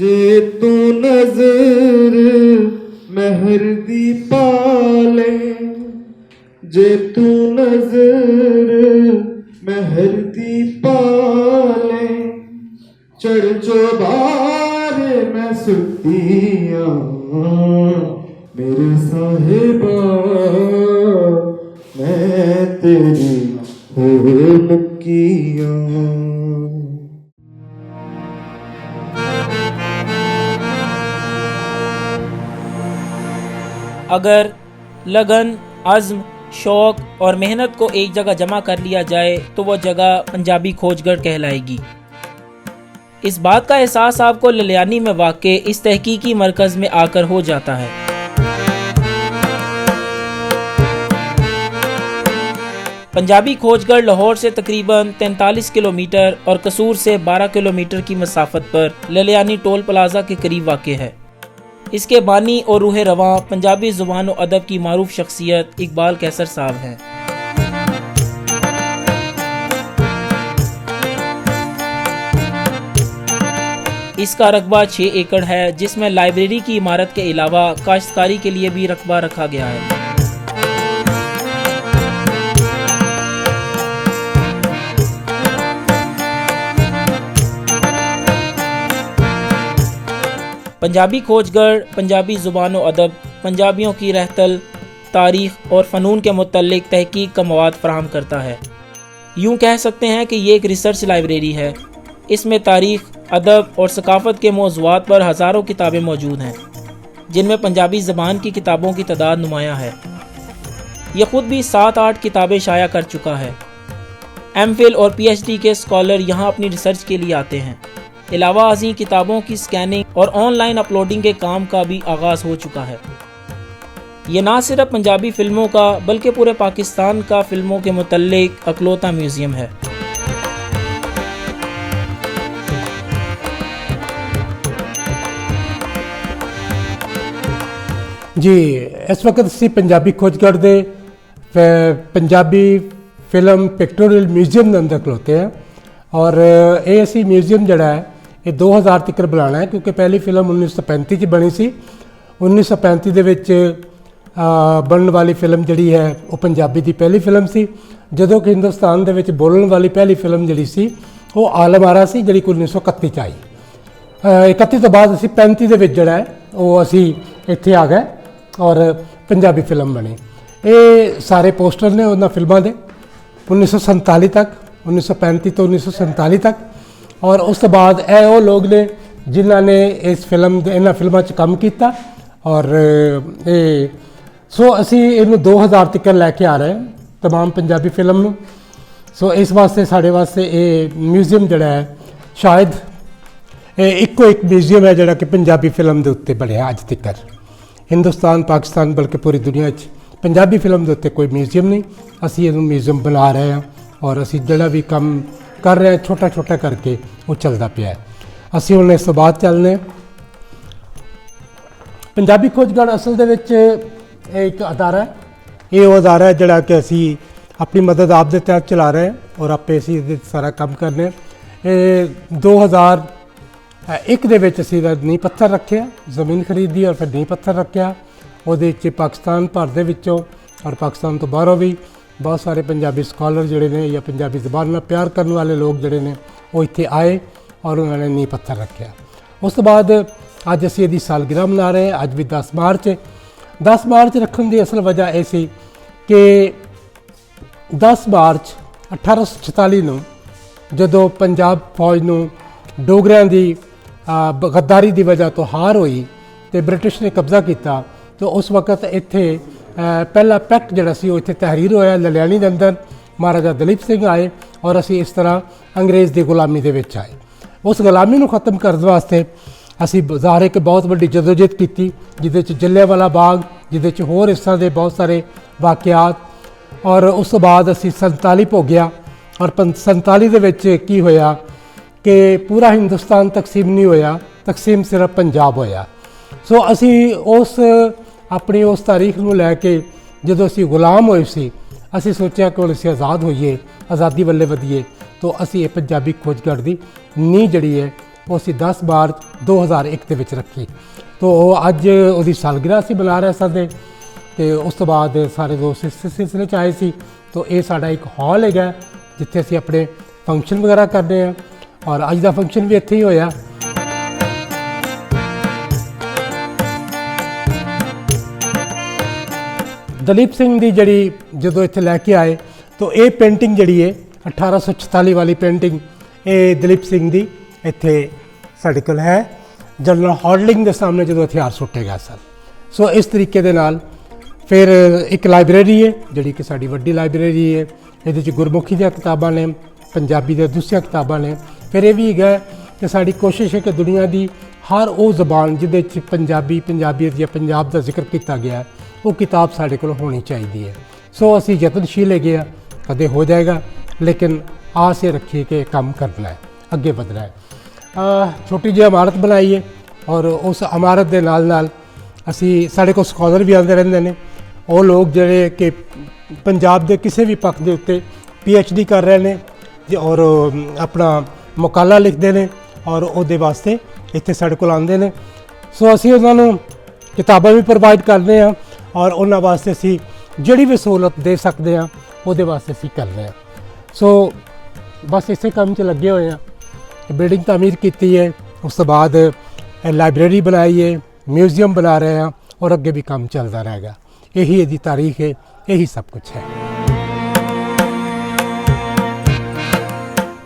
ਜੇ ਤੂੰ ਨਜ਼ਰ ਮਹਿਰ ਦੀ ਪਾਲੇ, ਜੇ ਤੂੰ ਨਜ਼ਰ ਮਹਿਰ ਦੀ ਪਾਲੇ ਚੜ ਚੋਬਾਰੇ ਮੈਂ ਸੁੱਤੀਆਂ ਮੇਰੇ ਸਾਹਿਬਾ, ਮੈਂ ਤੇਰੀ ਹੋ ਮੁਕੀਆਂ। اگر لگن، عزم، شوق اور محنت کو ایک جگہ جمع کر لیا جائے تو وہ جگہ پنجابی کھوجگر کہلائے گی۔ اس بات کا احساس آپ کو للیانی میں واقع اس تحقیقی مرکز میں آ کر ہو جاتا ہے۔ پنجابی کھوج گڑھ لاہور سے تقریباً تینتالیس کلومیٹر اور قصور سے بارہ کلومیٹر کی مسافت پر للیانی ٹول پلازا کے قریب واقع ہے۔ اس کے بانی اور روح رواں پنجابی زبان و ادب کی معروف شخصیت اقبال کیسر صاحب ہیں۔ اس کا رقبہ چھ ایکڑ ہے، جس میں لائبریری کی عمارت کے علاوہ کاشتکاری کے لیے بھی رقبہ رکھا گیا ہے۔ پنجابی کھوجگر پنجابی زبان و ادب، پنجابیوں کی رہتل، تاریخ اور فنون کے متعلق تحقیق کا مواد فراہم کرتا ہے۔ یوں کہہ سکتے ہیں کہ یہ ایک ریسرچ لائبریری ہے۔ اس میں تاریخ، ادب اور ثقافت کے موضوعات پر ہزاروں کتابیں موجود ہیں، جن میں پنجابی زبان کی کتابوں کی تعداد نمایاں ہے۔ یہ خود بھی سات آٹھ کتابیں شائع کر چکا ہے۔ ایم فل اور پی ایچ ڈی کے اسکالر یہاں اپنی ریسرچ کے لیے آتے ہیں۔ علاوہ ازیں کتابوں کی سکیننگ اور آن لائن اپلوڈنگ کے کام کا بھی آغاز ہو چکا ہے۔ یہ نہ صرف پنجابی فلموں کا بلکہ پورے پاکستان کا فلموں کے متعلق اکلوتا میوزیم ہے۔ جی اس وقت اسی پنجابی کھوج کر دے پنجابی فلم پکٹوریل میوزیم ਦੇ ਅੰਦਰ ਖਲੋਤੇ ਆ ਔਰ ਇਹ ਅਸੀਂ ਮਿਊਜ਼ੀਅਮ ਜਿਹੜਾ ਇਹ 2000 ਤੱਕ ਬਣਾਉਣਾ ਹੈ ਕਿਉਂਕਿ ਪਹਿਲੀ ਫਿਲਮ 1935 ਚ ਬਣੀ ਸੀ। 1935 ਦੇ ਵਿੱਚ ਬਣਨ ਵਾਲੀ ਫਿਲਮ ਜਿਹੜੀ ਹੈ ਉਹ ਪੰਜਾਬੀ ਦੀ ਪਹਿਲੀ ਫਿਲਮ ਸੀ। ਜਦੋਂ ਕਿ ਹਿੰਦੁਸਤਾਨ ਦੇ ਵਿੱਚ ਬੋਲਣ ਵਾਲੀ ਪਹਿਲੀ ਫਿਲਮ ਜਿਹੜੀ ਸੀ ਉਹ ਆਲਮਾਰਾ ਸੀ ਜਿਹੜੀ ਕਿ 1931 ਚ ਆਈ। ਅ, 31 ਤੋਂ ਬਾਅਦ ਅਸੀਂ 35 ਦੇ ਵਿੱਚ ਜਿਹੜਾ ਹੈ ਉਹ ਅਸੀਂ ਇੱਥੇ ਆ ਗਏ ਔਰ ਪੰਜਾਬੀ ਫਿਲਮ ਬਣੀ। ਇਹ ਸਾਰੇ ਪੋਸਟਰ ਨੇ ਉਹਨਾਂ ਫਿਲਮਾਂ ਦੇ। 1947 ਤੱਕ 1935 ਤੋਂ 1947 ਤੱਕ। ਔਰ ਉਸ ਤੋਂ ਬਾਅਦ ਇਹ ਉਹ ਲੋਕ ਨੇ ਜਿਨ੍ਹਾਂ ਨੇ ਇਸ ਫਿਲਮ ਦੇ ਇਹਨਾਂ ਫਿਲਮਾਂ 'ਚ ਕੰਮ ਕੀਤਾ ਔਰ ਇਹ ਸੋ ਅਸੀਂ ਇਹਨੂੰ 2000 ਤੱਕ ਲੈ ਕੇ ਆ ਰਹੇ ਹਾਂ तमाम ਪੰਜਾਬੀ ਫਿਲਮ ਨੂੰ ਸੋ ਇਸ ਵਾਸਤੇ ਸਾਡੇ ਵਾਸਤੇ ਇਹ ਮਿਊਜ਼ੀਅਮ ਜਿਹੜਾ ਹੈ ਸ਼ਾਇਦ ਇਹ ਇੱਕੋ ਇੱਕ ਮਿਊਜ਼ੀਅਮ ਹੈ ਜਿਹੜਾ ਕਿ ਪੰਜਾਬੀ ਫਿਲਮ ਦੇ ਉੱਤੇ ਬਣਿਆ ਅੱਜ ਤੱਕ ਹਿੰਦੁਸਤਾਨ ਪਾਕਿਸਤਾਨ ਬਲਕਿ ਪੂਰੀ ਦੁਨੀਆ 'ਚ ਪੰਜਾਬੀ ਫਿਲਮ ਦੇ ਉੱਤੇ ਕੋਈ ਮਿਊਜ਼ੀਅਮ ਨਹੀਂ ਅਸੀਂ ਇਹਨੂੰ ਮਿਊਜ਼ੀਅਮ ਬਣਾ ਰਹੇ ਹਾਂ ਔਰ ਅਸੀਂ ਜਿਹੜਾ ਵੀ ਕੰਮ ਕਰ ਰਹੇ ਛੋਟਾ ਛੋਟਾ ਕਰਕੇ ਉਹ ਚੱਲਦਾ ਪਿਆ ਅਸੀਂ ਹੁਣ ਇਸ ਤੋਂ ਬਾਅਦ ਚੱਲਨੇ ਹਾਂ। ਪੰਜਾਬੀ ਖੋਜਗੜ੍ਹ ਅਸਲ ਦੇ ਵਿੱਚ ਇਹ ਇੱਕ ਅਦਾਰਾ ਹੈ। ਇਹ ਉਹ ਅਦਾਰਾ ਹੈ ਜਿਹੜਾ ਕਿ ਅਸੀਂ ਆਪਣੀ ਮਦਦ ਆਪ ਦੇ ਤਹਿਤ ਚਲਾ ਰਹੇ ਹਾਂ ਔਰ ਆਪੇ ਅਸੀਂ ਇਹਦੇ ਸਾਰਾ ਕੰਮ ਕਰਨੇ ਇਹ 2000 ਅ, ਇੱਕ ਦੇ ਵਿੱਚ ਅਸੀਂ ਦਾ ਨੀਂਹ ਪੱਥਰ ਰੱਖਿਆ ਜ਼ਮੀਨ ਖਰੀਦੀ ਔਰ ਫਿਰ ਨੀਂਹ ਪੱਥਰ ਰੱਖਿਆ। ਉਹਦੇ ਵਿੱਚ ਪਾਕਿਸਤਾਨ ਭਰ ਦੇ ਵਿੱਚੋਂ ਔਰ ਪਾਕਿਸਤਾਨ ਤੋਂ ਬਾਹਰੋਂ ਵੀ ਬਹੁਤ ਸਾਰੇ ਪੰਜਾਬੀ ਸਕਾਲਰ ਜਿਹੜੇ ਨੇ ਜਾਂ ਪੰਜਾਬੀ ਜ਼ਬਾਨ ਨਾਲ ਪਿਆਰ ਕਰਨ ਵਾਲੇ ਲੋਕ ਜਿਹੜੇ ਨੇ ਉਹ ਇੱਥੇ ਆਏ ਔਰ ਉਹਨਾਂ ਨੇ ਨੀਂਹ ਪੱਥਰ ਰੱਖਿਆ। ਉਸ ਤੋਂ ਬਾਅਦ ਅੱਜ ਅਸੀਂ ਇਹਦੀ ਸਾਲਗਿਰਹ ਮਨਾ ਰਹੇ ਹਾਂ। ਅੱਜ ਵੀ 10 ਮਾਰਚ ਹੈ। 10 ਮਾਰਚ ਰੱਖਣ ਦੀ ਅਸਲ ਵਜ੍ਹਾ ਇਹ ਸੀ ਕਿ 10 ਮਾਰਚ 1846 ਨੂੰ ਜਦੋਂ ਪੰਜਾਬ ਫੌਜ ਨੂੰ ਡੋਗਰਿਆਂ ਦੀ ਅ, ਗੱਦਾਰੀ ਦੀ ਵਜ੍ਹਾ ਤੋਂ ਹਾਰ ਹੋਈ ਤੇ ਬ੍ਰਿਟਿਸ਼ ਨੇ ਕਬਜ਼ਾ ਕੀਤਾ ਤੇ ਉਸ ਵਕਤ ਇੱਥੇ ਪਹਿਲਾ ਪੈਕਟ ਜਿਹੜਾ ਸੀ ਉਹ ਇੱਥੇ ਤਹਿਰੀਰ ਹੋਇਆ, ਲਲਿਆਣੀ ਦੇ ਅੰਦਰ ਮਹਾਰਾਜਾ ਦਲੀਪ ਸਿੰਘ ਆਏ ਔਰ ਅਸੀਂ ਇਸ ਤਰ੍ਹਾਂ ਅੰਗਰੇਜ਼ ਦੀ ਗੁਲਾਮੀ ਦੇ ਵਿੱਚ ਆਏ। ਉਸ ਗੁਲਾਮੀ ਨੂੰ ਖਤਮ ਕਰਨ ਵਾਸਤੇ ਅਸੀਂ ਜ਼ਾਹਰ ਹੈ ਕਿ ਬਹੁਤ ਵੱਡੀ ਜਦੋਜਹਿਦ ਕੀਤੀ, ਜਿਹਦੇ ਚ ਜੱਲਿਆਂਵਾਲਾ ਬਾਗ, ਜਿਹਦੇ ਚ ਹੋਰ ਇਸ ਤਰ੍ਹਾਂ ਦੇ ਬਹੁਤ ਸਾਰੇ ਵਾਕਿਆਤ ਔਰ ਉਸ ਤੋਂ ਬਾਅਦ ਅਸੀਂ 47 ਭੋਗਿਆ ਔਰ ਪੰ- 47 ਦੇ ਵਿੱਚ ਕੀ ਹੋਇਆ ਕਿ ਪੂਰਾ ਹਿੰਦੁਸਤਾਨ ਤਕਸੀਮ ਨਹੀਂ ਹੋਇਆ, ਤਕਸੀਮ ਸਿਰਫ ਪੰਜਾਬ ਹੋਇਆ। ਸੋ ਅਸੀਂ ਉਸ ਆਪਣੀ ਉਸ ਤਾਰੀਖ ਨੂੰ ਲੈ ਕੇ ਜਦੋਂ ਅਸੀਂ ਗੁਲਾਮ ਹੋਏ ਸੀ, ਅਸੀਂ ਸੋਚਿਆ ਕਿ ਅਸੀਂ ਆਜ਼ਾਦ ਹੋਈਏ, ਆਜ਼ਾਦੀ ਵੱਲੇ ਵਧੀਏ, ਤੋਂ ਅਸੀਂ ਇਹ ਪੰਜਾਬੀ ਖੋਜਗੜ੍ਹ ਦੀ ਨੀਂਹ ਜਿਹੜੀ ਹੈ, ਉਹ ਅਸੀਂ 10 ਮਾਰਚ 2001 ਦੇ ਵਿੱਚ ਰੱਖੀ। ਤੋ ਉਹ ਅੱਜ ਉਹਦੀ ਸਾਲਗਿਰਾ ਸੀ ਬਣਾ ਰਹੇ ਸਾਡੇ ਤੇ ਉਸ ਤੋਂ ਬਾਅਦ ਸਾਰੇ ਦੋਸਤ ਇਸ ਸਿਲਸਿਲੇ ਚ ਆਏ ਸੀ। ਤੋ ਇਹ ਸਾਡਾ ਇੱਕ ਹਾਲ ਹੈਗਾ, ਜਿੱਥੇ ਅਸੀਂ ਆਪਣੇ ਫੰਕਸ਼ਨ ਵਗੈਰਾ ਕਰਦੇ ਹਾਂ, ਔਰ ਅੱਜ ਦਾ ਫੰਕਸ਼ਨ ਵੀ ਇੱਥੇ ਹੀ ਹੋਇਆ। ਦਲੀਪ ਸਿੰਘ ਦੀ ਜਿਹੜੀ ਜਦੋਂ ਇੱਥੇ ਲੈ ਕੇ ਆਏ ਤਾਂ ਇਹ ਪੇਂਟਿੰਗ ਜਿਹੜੀ ਹੈ 1846 ਵਾਲੀ ਪੇਂਟਿੰਗ ਇਹ ਦਲੀਪ ਸਿੰਘ ਦੀ ਇੱਥੇ ਸਾਡੇ ਕੋਲ ਹੈ। ਜਨਰਲ ਹਾਰਡਲਿੰਗ ਦੇ ਸਾਹਮਣੇ ਜਦੋਂ ਹਥਿਆਰ ਸੁੱਟੇ ਗਏ ਸਨ। ਸੋ ਇਸ ਤਰੀਕੇ ਦੇ ਨਾਲ ਫਿਰ ਇੱਕ ਲਾਇਬ੍ਰੇਰੀ ਹੈ ਜਿਹੜੀ ਕਿ ਸਾਡੀ ਵੱਡੀ ਲਾਇਬ੍ਰੇਰੀ ਹੈ ਇਹਦੇ ਚ ਗੁਰਮੁਖੀ ਦੀਆਂ ਕਿਤਾਬਾਂ ਨੇ ਪੰਜਾਬੀ ਦੀਆਂ ਦੂਸਰੀਆਂ ਕਿਤਾਬਾਂ ਨੇ। ਫਿਰ ਇਹ ਵੀ ਹੈਗਾ ਕਿ ਸਾਡੀ ਕੋਸ਼ਿਸ਼ ਹੈ ਕਿ ਦੁਨੀਆ ਦੀ ਹਰ ਉਹ ਜ਼ਬਾਨ ਜਿਹਦੇ ਚ ਪੰਜਾਬੀ ਪੰਜਾਬੀਅਤ ਜਾਂ ਪੰਜਾਬ ਦਾ ਜ਼ਿਕਰ ਕੀਤਾ ਗਿਆ ਹੈ, ਉਹ ਕਿਤਾਬ ਸਾਡੇ ਕੋਲ ਹੋਣੀ ਚਾਹੀਦੀ ਹੈ। ਸੋ ਅਸੀਂ ਯਤਨਸ਼ੀਲ ਹੈਗੇ ਆ ਕਦੇ ਹੋ ਜਾਏਗਾ, ਲੇਕਿਨ ਆਸ ਇਹ ਰੱਖੀਏ ਕਿ ਕੰਮ ਕਰਨਾ ਹੈ, ਅੱਗੇ ਵਧਣਾ ਹੈ। ਛੋਟੀ ਜਿਹੀ ਇਮਾਰਤ ਬਣਾਈਏ ਔਰ ਉਸ ਇਮਾਰਤ ਦੇ ਨਾਲ ਨਾਲ ਅਸੀਂ, ਸਾਡੇ ਕੋਲ ਸਕਾਲਰ ਵੀ ਆਉਂਦੇ ਰਹਿੰਦੇ ਨੇ। ਉਹ ਲੋਕ ਜਿਹੜੇ ਕਿ ਪੰਜਾਬ ਦੇ ਕਿਸੇ ਵੀ ਪੱਖ ਦੇ ਉੱਤੇ ਡੀ ਕਰ ਰਹੇ ਨੇ ਔਰ ਆਪਣਾ ਮੁਕਾਲਾ ਲਿਖਦੇ ਨੇ ਔਰ ਉਹਦੇ ਵਾਸਤੇ ਇੱਥੇ ਸਾਡੇ ਕੋਲ ਆਉਂਦੇ ਨੇ। ਸੋ ਅਸੀਂ ਉਹਨਾਂ ਨੂੰ ਕਿਤਾਬਾਂ ਵੀ ਪ੍ਰੋਵਾਈਡ ਕਰਦੇ ਹਾਂ। ਔਰ ਉਹਨਾਂ ਵਾਸਤੇ ਅਸੀਂ ਜਿਹੜੀ ਵੀ ਸਹੂਲਤ ਦੇ ਸਕਦੇ ਹਾਂ ਉਹਦੇ ਵਾਸਤੇ ਅਸੀਂ ਕਰਦੇ ਹਾਂ ਸੋ ਬਸ ਇਸੇ ਕੰਮ 'ਚ ਲੱਗੇ ਹੋਏ ਹਾਂ ਬਿਲਡਿੰਗ ਤਾਮੀਰ ਕੀਤੀ ਹੈ ਉਸ ਤੋਂ ਬਾਅਦ ਇਹ ਲਾਇਬ੍ਰੇਰੀ ਬਣਾਈ ਹੈ ਮਿਊਜ਼ੀਅਮ ਬਣਾ ਰਹੇ ਹਾਂ ਔਰ ਅੱਗੇ ਵੀ ਕੰਮ ਚੱਲਦਾ ਰਹੇਗਾ ਇਹੀ ਇਹਦੀ ਤਾਰੀਖ ਹੈ ਇਹੀ ਸਭ ਕੁਝ ਹੈ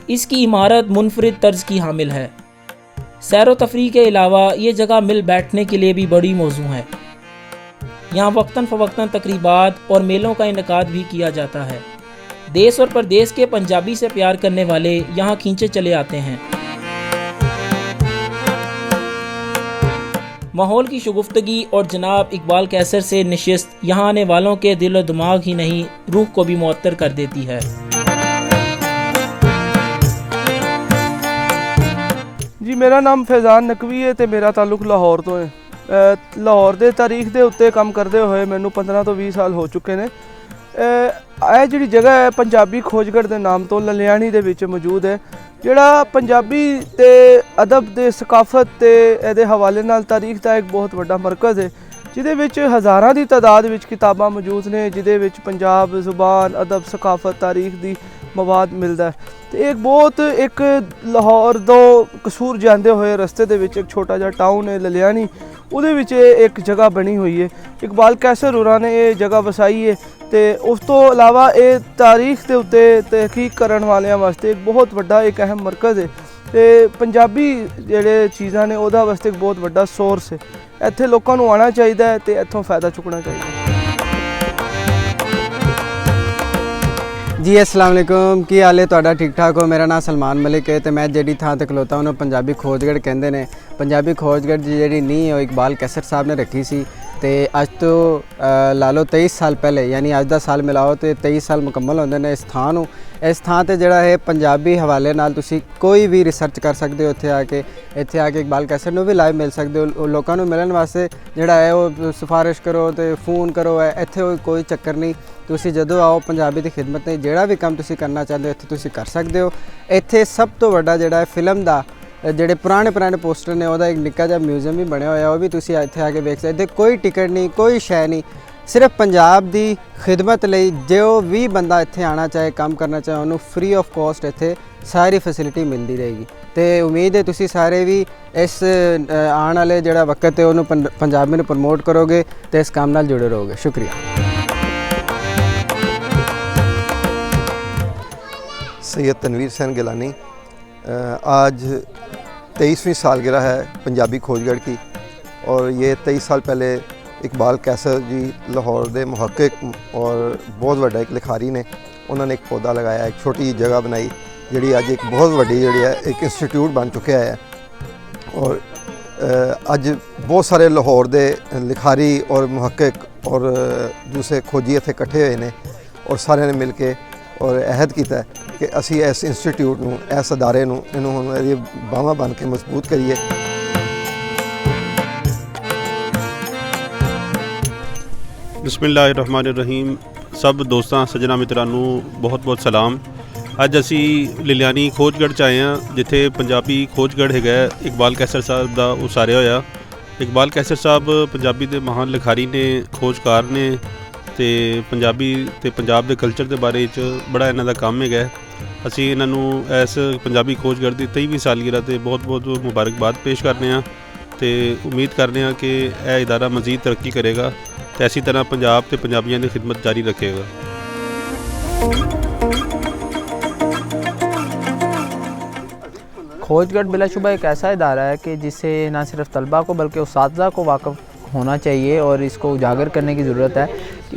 इसकी इमारत मुनफरद तर्ज की हामिल है सैर व तफरी के अलावा ये जगह मिल बैठने के लिए भी बड़ी मौजू है یہاں وقتاً فوقتاً تقریبات اور میلوں کا انعقاد بھی کیا جاتا ہے۔ دیس اور پردیس کے پنجابی سے پیار کرنے والے یہاں کھینچے چلے آتے ہیں۔ ماحول کی شگفتگی اور جناب اقبال کیسر سے نشست یہاں آنے والوں کے دل و دماغ ہی نہیں، روح کو بھی معطر کر دیتی ہے۔ جی میرا نام فیضان نقوی ہے تو میرا تعلق لاہور تو ہے۔ ਲਾਹੌਰ ਦੇ ਤਾਰੀਖ ਦੇ ਉੱਤੇ ਕੰਮ ਕਰਦੇ ਹੋਏ ਮੈਨੂੰ 15 ਤੋਂ 20 ਸਾਲ ਹੋ ਚੁੱਕੇ ਨੇ। ਇਹ ਜਿਹੜੀ ਜਗ੍ਹਾ ਹੈ, ਪੰਜਾਬੀ ਖੋਜਗੜ੍ਹ ਦੇ ਨਾਮ ਤੋਂ ਲਲਿਆਣੀ ਦੇ ਵਿੱਚ ਮੌਜੂਦ ਹੈ, ਜਿਹੜਾ ਪੰਜਾਬੀ ਤੇ ਅਦਬ ਦੇ ਸਕਾਫਤ ਤੇ ਇਹਦੇ ਹਵਾਲੇ ਨਾਲ ਤਾਰੀਖ ਦਾ ਇੱਕ ਬਹੁਤ ਵੱਡਾ ਮਰਕਜ਼ ਹੈ, ਜਿਹਦੇ ਵਿੱਚ ਹਜ਼ਾਰਾਂ ਦੀ ਤਾਦਾਦ ਵਿੱਚ ਕਿਤਾਬਾਂ ਮੌਜੂਦ ਨੇ, ਜਿਹਦੇ ਵਿੱਚ ਪੰਜਾਬ, ਜ਼ੁਬਾਨ, ਅਦਬ, ਸਕਾਫਤ, ਤਾਰੀਖ ਦੀ ਮਵਾਦ ਮਿਲਦਾ ਹੈ। ਤੇ ਇੱਕ ਬਹੁਤ ਇੱਕ ਲਾਹੌਰ ਤੋਂ ਕਸੂਰ ਜਾਂਦੇ ਹੋਏ ਰਸਤੇ ਦੇ ਵਿੱਚ ਇੱਕ ਛੋਟਾ ਜਿਹਾ ਟਾਊਨ ਹੈ ਲਲਿਆਣੀ। ਉਹਦੇ ਵਿੱਚ ਇਹ ਇੱਕ ਜਗ੍ਹਾ ਬਣੀ ਹੋਈ ਹੈ। ਇਕਬਾਲ ਕੈਸਰ ਹੋਰਾਂ ਨੇ ਇਹ ਜਗ੍ਹਾ ਵਸਾਈ ਹੈ ਤੇ ਉਸ ਤੋਂ ਇਲਾਵਾ ਇਹ ਤਾਰੀਖ ਦੇ ਉੱਤੇ ਤਹਿਕੀਕ ਕਰਨ ਵਾਲਿਆਂ ਵਾਸਤੇ ਇੱਕ ਬਹੁਤ ਵੱਡਾ, ਇੱਕ ਅਹਿਮ ਮਰਕਜ਼ ਹੈ। ਤੇ ਪੰਜਾਬੀ ਜਿਹੜੇ ਚੀਜ਼ਾਂ ਨੇ ਉਹਦਾ ਵਾਸਤੇ ਇੱਕ ਬਹੁਤ ਵੱਡਾ ਸੋਰਸ ਹੈ। ਇੱਥੇ ਲੋਕਾਂ ਨੂੰ ਆਉਣਾ ਚਾਹੀਦਾ ਹੈ ਤੇ ਇੱਥੋਂ ਫਾਇਦਾ ਚੁੱਕਣਾ ਚਾਹੀਦਾ ਹੈ। ਜੀ, ਅਸਲਾਮ ਵਾਲੇਕੁਮ ਕੀ ਹਾਲ ਹੈ ਤੁਹਾਡਾ? ਠੀਕ ਠਾਕ ਹੋ? ਮੇਰਾ ਨਾਮ ਸਲਮਾਨ ਮਲਿਕ ਹੈ ਤੇ ਮੈਂ ਜਿਹੜੀ ਥਾਂ ਤੇ ਖਲੋਤਾ, ਉਹਨੂੰ ਪੰਜਾਬੀ ਖੋਜਗੜ੍ਹ ਕਹਿੰਦੇ ਨੇ। ਪੰਜਾਬੀ ਖੋਜਗੜ੍ਹ ਦੀ ਜਿਹੜੀ ਨੀਂਹ ਉਹ ਇਕਬਾਲ ਕੈਸਰ ਸਾਹਿਬ ਨੇ ਰੱਖੀ ਸੀ। ਤੇ ਅੱਜ ਤੋਂ ਲਾ ਲਓ 23 ਸਾਲ ਪਹਿਲੇ, ਯਾਨੀ ਅੱਜ ਦਾ ਸਾਲ ਮਿਲਾਓ ਤੇ 23 ਸਾਲ ਮੁਕੰਮਲ ਹੁੰਦੇ ਨੇ ਇਸ ਥਾਂ ਨੂੰ। ਇਸ ਥਾਂ ਤੇ ਜਿਹੜਾ ਹੈ ਪੰਜਾਬੀ ਹਵਾਲੇ ਨਾਲ ਤੁਸੀਂ ਕੋਈ ਵੀ ਰਿਸਰਚ ਕਰ ਸਕਦੇ ਹੋ, ਇੱਥੇ ਆ ਕੇ, ਇੱਥੇ ਆ ਕੇ ਇਕਬਾਲ ਕੈਸਰ ਨੂੰ ਵੀ ਲਾਈਵ ਮਿਲ ਸਕਦੇ ਹੋ ਲੋਕਾਂ ਨੂੰ ਮਿਲਣ ਵਾਸਤੇ ਜਿਹੜਾ ਹੈ ਉਹ ਸਿਫਾਰਿਸ਼ ਕਰੋ ਤੇ ਫੋਨ ਕਰੋ ਇਹ- ਇੱਥੇ ਕੋਈ ਚੱਕਰ ਨਹੀਂ। ਤੁਸੀਂ ਜਦੋਂ ਆਓ ਪੰਜਾਬੀ ਦੀ ਖਿਦਮਤ ਲਈ ਜਿਹੜਾ ਵੀ ਕੰਮ ਤੁਸੀਂ ਕਰਨਾ ਚਾਹੁੰਦੇ ਹੋ, ਇੱਥੇ ਤੁਸੀਂ ਕਰ ਸਕਦੇ ਹੋ। ਇੱਥੇ ਸਭ ਤੋਂ ਵੱਡਾ ਜਿਹੜਾ ਹੈ ਫਿਲਮ ਦਾ ਜਿਹੜੇ ਪੁਰਾਣੇ ਪੁਰਾਣੇ ਪੋਸਟਰ ਨੇ ਉਹਦਾ ਇੱਕ ਨਿੱਕਾ ਜਿਹਾ ਮਿਊਜ਼ੀਅਮ ਵੀ ਬਣਿਆ ਹੋਇਆ ਉਹ ਵੀ ਤੁਸੀਂ ਇੱਥੇ ਆ ਕੇ ਵੇਖ ਸਕਦੇ ਇੱਥੇ ਕੋਈ ਟਿਕਟ ਨਹੀਂ ਕੋਈ ਸ਼ੈ ਨਹੀਂ ਸਿਰਫ ਪੰਜਾਬ ਦੀ ਖਿਦਮਤ ਲਈ ਜੋ ਵੀ ਬੰਦਾ ਇੱਥੇ ਆਣਾ ਚਾਹੇ ਕੰਮ ਕਰਨਾ ਚਾਹੇ ਉਹਨੂੰ ਫ੍ਰੀ ਆਫ ਕਾਸਟ ਇੱਥੇ ਸਾਰੀ ਫੈਸਿਲਿਟੀ ਮਿਲਦੀ ਰਹੇਗੀ ਤੇ ਉਮੀਦ ਹੈ ਤੁਸੀਂ ਸਾਰੇ ਵੀ ਇਸ ਅ, ਆਉਣ ਵਾਲੇ ਜਿਹੜਾ ਵਕਤ ਹੈ ਉਹਨੂੰ ਪੰ- ਪੰਜਾਬੀ ਨੂੰ ਪ੍ਰਮੋਟ ਕਰੋਗੇ ਤੇ ਇਸ ਕੰਮ ਨਾਲ ਜੁੜੇ ਰਹੋਗੇ ਸ਼ੁਕਰੀਆ सैयद तनवीर सैन गिलानी अ, आज तेईसवीं सालगिरह है पंजाबी खोजगढ़ की और ये तेईस साल पहले इकबाल कैसर जी लाहौर ਦੇ ਮੁਹੱਕਿਕ ਔਰ ਬਹੁਤ ਵੱਡਾ ਇੱਕ ਲਿਖਾਰੀ ਨੇ ਉਹਨਾਂ ਨੇ ਇੱਕ ਪੌਦਾ ਲਗਾਇਆ ਇੱਕ ਛੋਟੀ ਜਿਹੀ ਜਗ੍ਹਾ ਬਣਾਈ ਜਿਹੜੀ ਅੱਜ ਇੱਕ ਬਹੁਤ ਵੱਡੀ ਜਿਹੜੀ ਹੈ ਇੱਕ ਇੰਸਟੀਚਿਊਟ ਬਣ ਚੁੱਕਿਆ ਹੈ ਔਰ ਅ, ਅੱਜ ਬਹੁਤ ਸਾਰੇ ਲਾਹੌਰ ਦੇ ਲਿਖਾਰੀ ਔਰ ਮੁਹੱਕਿਕ ਔਰ ਦੂਸਰੇ ਖੋਜੀ ਇੱਥੇ ਇਕੱਠੇ ਹੋਏ ਨੇ ਔਰ ਸਾਰਿਆਂ ਨੇ ਮਿਲ ਕੇ ਔਰ ਅਹਿਦ ਕੀਤਾ ਹੈ ਕਿ ਅਸੀਂ ਇਸ ਇੰਸਟੀਚਿਊਟ ਨੂੰ, ਇਸ ਅਦਾਰੇ ਨੂੰ, ਇਹਨੂੰ ਹੁਣ ਇਹਦੀ ਬਾਹਾਂ ਬਣ ਕੇ ਮਜ਼ਬੂਤ ਕਰੀਏ। ਬਿਸਮਿਲ੍ਲਾਹਿਰਰਹਿਮਾਨਿਰਰਹੀਮ। ਸਭ ਦੋਸਤਾਂ, ਸੱਜਣਾ, ਮਿੱਤਰਾਂ ਨੂੰ ਬਹੁਤ-ਬਹੁਤ ਸਲਾਮ। ਅੱਜ ਅਸੀਂ ਲਿਲਿਆਣੀ ਖੋਜਗੜ੍ਹ ਚ ਆਏ ਹਾਂ, ਜਿੱਥੇ ਪੰਜਾਬੀ ਖੋਜਗੜ੍ਹ ਹੈਗਾ ਇਕਬਾਲ ਕੈਸਰ ਸਾਹਿਬ ਦਾ ਉਸਾਰਿਆ ਹੋਇਆ। ਇਕਬਾਲ ਕੈਸਰ ਸਾਹਿਬ ਪੰਜਾਬੀ ਦੇ ਮਹਾਨ ਲਿਖਾਰੀ ਨੇ, ਖੋਜਕਾਰ ਨੇ ਤੇ ਪੰਜਾਬੀ ਤੇ ਪੰਜਾਬ ਦੇ ਕਲਚਰ ਦੇ ਬਾਰੇ ਚ ਬੜਾ ਇਹਨਾਂ ਦਾ ਕੰਮ ਹੈਗਾ ਅਸੀਂ ਇਹਨਾਂ ਨੂੰ ਇਸ ਪੰਜਾਬੀ ਖੋਜਗੜ੍ਹ ਦੀ 23ਵੀਂ ਸਾਲਗਿਰਾ ਤੇ ਬਹੁਤ-ਬਹੁਤ ਮੁਬਾਰਕਬਾਦ ਪੇਸ਼ ਕਰਦੇ ਹਾਂ ਤੇ ਉਮੀਦ ਕਰਦੇ ਹਾਂ ਕਿ ਇਹ ਇਦਾਰਾ ਮਜ਼ੀਦ ਤਰੱਕੀ ਕਰੇਗਾ ਤੇ ਇਸੇ ਤਰ੍ਹਾਂ ਪੰਜਾਬ ਤੇ ਪੰਜਾਬੀਆਂ ਦੀ ਖਿਦਮਤ ਜਾਰੀ ਰੱਖੇਗਾ खोजगढ़ बिलाशुबा एक ऐसा इदारा है कि जिससे ना सिर्फ तलबा को बल्कि उस को वाकफ़ होना चाहिए और इसको उजागर करने की ज़रूरत है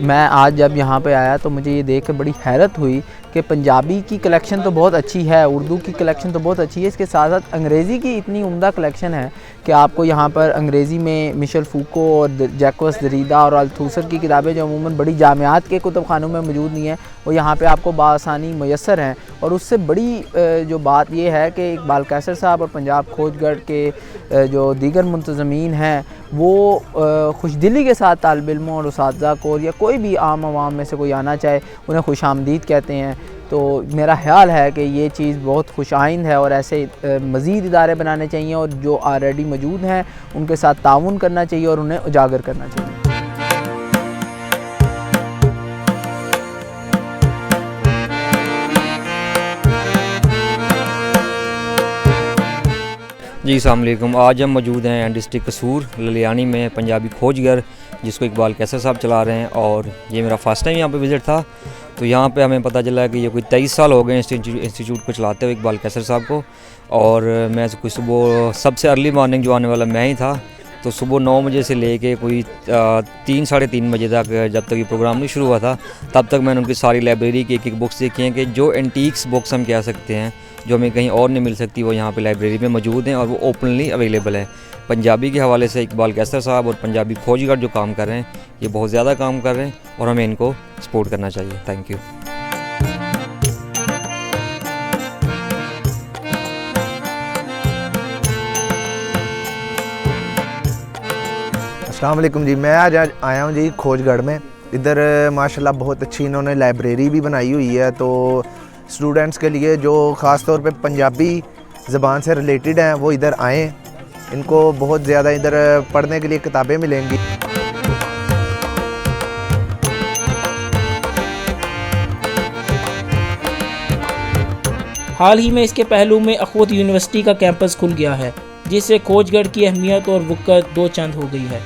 میں آج جب یہاں پہ آیا تو مجھے یہ دیکھ کر بڑی حیرت ہوئی کہ پنجابی کی کلیکشن تو بہت اچھی ہے، اردو کی کلیکشن تو بہت اچھی ہے۔ اس کے ساتھ ساتھ انگریزی کی اتنی عمدہ کلیکشن ہے کہ آپ کو یہاں پر انگریزی میں مشل فوکو اور جیکوس دریدہ اور التھوسر کی کتابیں جو عموماً بڑی جامعات کے کتب خانوں میں موجود نہیں ہیں، وہ یہاں پہ آپ کو بآسانی میسر ہیں۔ اور اس سے بڑی جو بات یہ ہے کہ اقبال قیصر صاحب اور پنجاب کھوج گڑھ کے جو دیگر منتظمین ہیں، وہ خوش دلی کے ساتھ طالب علموں اور اساتذہ کو یا کوئی کوئی بھی عام عوام میں سے کوئی آنا چاہے، انہیں خوش آمدید کہتے ہیں۔ تو میرا خیال ہے کہ یہ چیز بہت خوش آئند ہے اور ایسے مزید ادارے بنانے چاہیے اور جو آلریڈی موجود ہیں، ان کے ساتھ تعاون کرنا چاہیے اور انہیں اجاگر کرنا چاہیے جی السلام علیکم۔ آج ہم موجود ہیں ڈسٹرک قصور، للیانی میں، پنجابی کھوج گھر جس کو اقبال کیسر صاحب چلا رہے ہیں۔ اور یہ میرا فرسٹ ٹائم یہاں پہ وزٹ تھا۔ تو یہاں پہ ہمیں پتہ چلا کہ یہ کوئی تیئیس سال ہو گئے انسٹیٹیوٹ کو چلاتے ہوئے اقبال کیسر صاحب کو۔ اور میں کوئی صبح سب سے ارلی مارننگ جو آنے والا میں ہی تھا۔ تو صبح نو بجے سے لے کے کوئی تین، ساڑھے تین بجے تک جب تک یہ پروگرام نہیں شروع ہوا تھا، تب تک میں نے ان کی ساری لائبریری کی ایک ایک بکس دیکھی ہیں کہ جو انٹیکس بکس ہم کہہ سکتے ہیں۔ جو ہمیں کہیں اور نہیں مل سکتی، وہ یہاں پہ لائبریری میں موجود ہیں اور وہ اوپنلی اویلیبل ہے پنجابی کے حوالے سے اقبال کیسر صاحب اور پنجابی کھوج گھر جو کام کر رہے ہیں، یہ بہت زیادہ کام کر رہے ہیں اور ہمیں ان کو سپورٹ کرنا چاہیے۔ تھینک یو السلام علیکم جی میں آج آیا ہوں جی کھوج گڑھ میں۔ ادھر ماشاءاللہ بہت اچھی انہوں نے لائبریری بھی بنائی ہوئی ہے، تو اسٹوڈنٹس کے لیے جو خاص طور پہ پنجابی زبان سے ریلیٹڈ ہیں، وہ ادھر آئیں۔ ان کو بہت زیادہ ادھر پڑھنے کے لیے کتابیں ملیں گی۔ حال ہی میں اس کے پہلو میں اخوت یونیورسٹی کا کیمپس کھل گیا ہے، جس سے کھوج گڑھ کی اہمیت اور وقت دو چند ہو گئی ہے۔